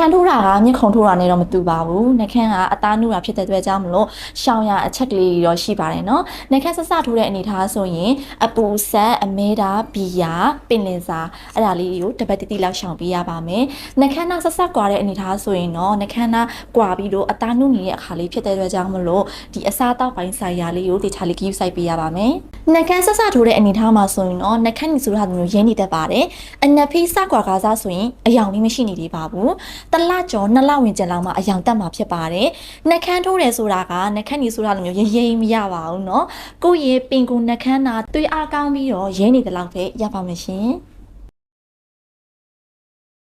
ခမ်းထိုးတာကမျက်ခုံထိုးတာနဲ့တော့မတူပါဘူးနှခမ်းကအသားနုတာဖြစ်တဲ့အတွက်ကြောင့်မလို့ရှောင်ရအချက်ကလေးတွေတော့ရှိပါတယ်နော်နှခမ်းဆက်စထိုးတဲ့အနေထားဆိုရင်အပူဆက်အမဲတာဘီယာပင်လင်စာအဲ့ဒါလေးတွေကိုတပတ်တိတိလောက်ရှောင်ပေးရပါမယ်နှခမ်းနာဆက်ဆက်ကွာတဲ့အနေထားဆိုရင်တော့နှခမ်းနာကွာပြီးတော့အသားနုနေတဲ့အခါလေးဖြစ်တဲ့အတွက်ကြောင့်မလို့ဒီအစားအသောက်ပိုင်းဆိုင်ရာလေးကိုတေချာလေးကြီးစိုက်ပေးရပါမယ်နှခမ်းဆက်ဆက်ထိုးတဲ့အနေထားမှာဆိုရင်တော့နှခမ်းနီဆိုတာမျိုးရင်းနေတတ်ပါတယ်အနက်ဖေးစကွာကားစားဆိုရင်အယောင်လေးမရှိနေသေးပါဘူးတလကျော်နှစ်လဝင်ကျင်လောက်မှအယောင်တက်မှာဖြစ်ပါတယ်။နှက်ခမ်းထိုးတယ်ဆိုတာကနှက်ခမ်းကြီးဆိုတာလိုမျိုးရေးရေးမရပါဘူးเนาะ။ကိုယ့်ရဲ့ပင်ကိုနှက်ခမ်းတာသွေးအားကောင်းပြီးတော့ရင်းနေတယ်လောက်ပဲရပါမယ်ရှင်။